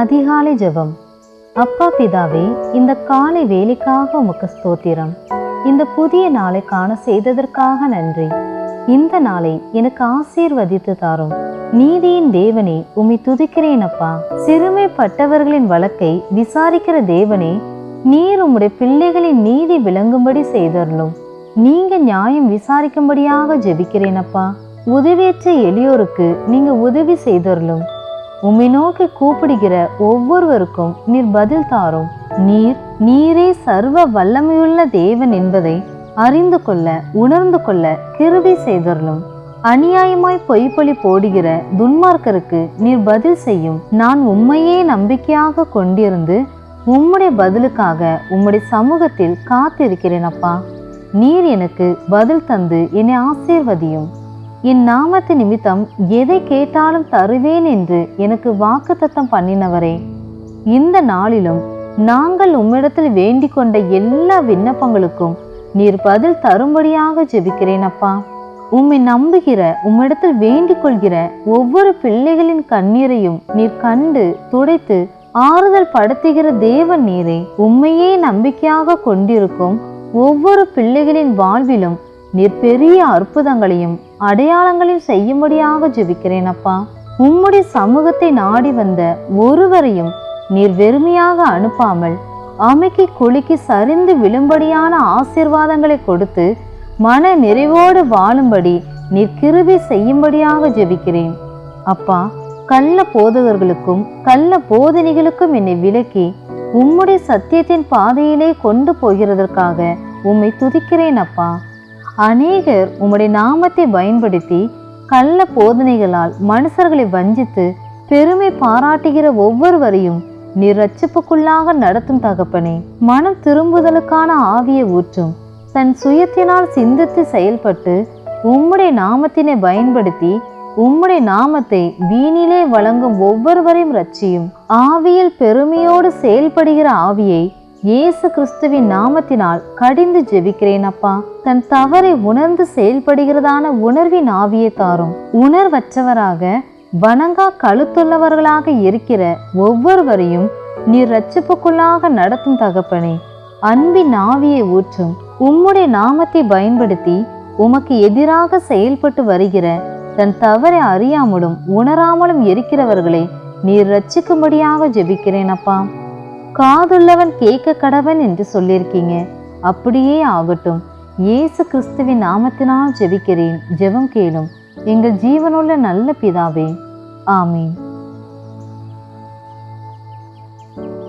அதிகாலை ஜெபம். அப்பா பிதாவே இந்த காலை வேலைக்காக உமக்கு ஸ்தோத்திரம். இந்த புதிய நாளை காண செய்ததற்காக நன்றி. இந்த நாளை எனக்கு ஆசீர்வதித்து தாரும். நீதியின் தேவனே உம்மை துதிக்கிறேன் அப்பா. சிறுமைப்பட்டவர்களின் வழக்கை விசாரிக்கிற தேவனே நீர் உம்முடைய பிள்ளைகளின் நீதி விளங்கும்படி செய்தருளும். நீங்க நியாயம் விசாரிக்கும்படியாக ஜெபிக்கிறேன் அப்பா. உதவியற்ற எளியோருக்கு நீங்க உதவி செய்தருளும். உம்மை நோக்கி கூப்பிடுகிற ஒவ்வொருவருக்கும் நீர் பதில் தாரும். நீர் நீரே சர்வ வல்லமையுள்ள தேவன் என்பதை அறிந்து கொள்ள உணர்ந்து கொள்ள கிருபி செய்தருளும். அநியாயமாய் பொய்ப்பொழி போடுகிற துன்மார்க்கருக்கு நீர் பதில் செய்யும். நான் உம்மையே நம்பிக்கையாக கொண்டிருந்து உம்முடைய பதிலுக்காக உம்முடைய சமூகத்தில் காத்திருக்கிறேன் அப்பா. நீர் எனக்கு பதில் தந்து என்னை ஆசீர்வதியும். என் நாமத்து நிமித்தம் எதை கேட்டாலும் தருவேன் என்று எனக்கு வாக்குத்தத்தம் பண்ணினவரே. இந்த நாளிலும் நாங்கள் உம்மிடத்தில் வேண்டிக் கொண்ட எல்லா விண்ணப்பங்களுக்கும் நீர் பதில் தரும்படியாக ஜெபிக்கிறேன் அப்பா. உம்மை நம்புகிற உம்மிடத்தில் வேண்டிக் கொள்கிற ஒவ்வொரு பிள்ளைகளின் கண்ணீரையும் நீர் கண்டு துடைத்து ஆறுதல் படுத்துகிற தேவன் நீரே உண்மையே நம்பிக்கையாக கொண்டிருக்கும் ஒவ்வொரு பிள்ளைகளின் வாழ்விலும் நீர் பெரிய அற்புதங்களையும் அடையாளங்களையும் செய்யும்படியாக ஜெபிக்கிறேன் அப்பா. உம்முடைய சமூகத்தை நாடி வந்த ஒருவரையும் நீர் வெறுமையாக அனுப்பாமல் அமைக்கி குலுக்கி சரிந்து விழும்படியான ஆசீர்வாதங்களை கொடுத்து மன நிறைவோடு வாழும்படி நீர் கிருபி செய்யும்படியாக ஜெபிக்கிறேன். அப்பா கள்ள போதகர்களுக்கும் கள்ள போதனைகளுக்கும் என்னை விலக்கி உம்முடைய சத்தியத்தின் பாதையிலே கொண்டு போகிறதற்காக உம்மை துதிக்கிறேன் அப்பா. அநேகர் உம்முடைய நாமத்தை பயன்படுத்தி கள்ள போதனைகளால் மனுஷர்களை வஞ்சித்து பெருமை பாராட்டுகிற ஒவ்வொருவரையும் நீர் ரட்சிப்புக்குள்ளாக நடத்தும் தகப்பனே. மனம் திரும்புதலுக்கான ஆவியை ஊற்றும். தன் சுயத்தினால் சிந்தித்து செயல்பட்டு உம்முடைய நாமத்தினை பயன்படுத்தி உம்முடைய நாமத்தை வீணிலே வழங்கும் ஒவ்வொருவரையும் ரட்சியும் ஆவியில் பெருமையோடு செயல்படுகிற ஆவியை இயேசு கிறிஸ்துவின் நாமத்தினால் கடிந்து ஜெபிக்கிறேன் அப்பா. தன் தவறை உணர்ந்து செயல்படுகிறதான உணர்வின் ஆவியை தாரும். உணர்வற்றவராக வணங்கா கழுத்துள்ளவர்களாக இருக்கிற ஒவ்வொருவரையும் நீர் ரட்சிப்புக்குள்ளாக நடத்தும் தகப்பனே. அன்பின் ஆவியை ஊற்றும். உம்முடைய நாமத்தை பயன்படுத்தி உமக்கு எதிராக செயல்பட்டு வருகிற தன் தவறை அறியாமலும் உணராமலும் இருக்கிறவர்களை நீர் ரட்சிக்கும்படியாக ஜெபிக்கிறேன் அப்பா. காதுள்ளவன் கேட்க கடவன் என்று சொல்லியிருக்கீங்க. அப்படியே ஆகட்டும். இயேசு கிறிஸ்துவின் நாமத்தினால் ஜெபிக்கிறேன். ஜெபம் கேளும். எங்கள் ஜீவனுள்ள நல்ல பிதாவே. ஆமீன்.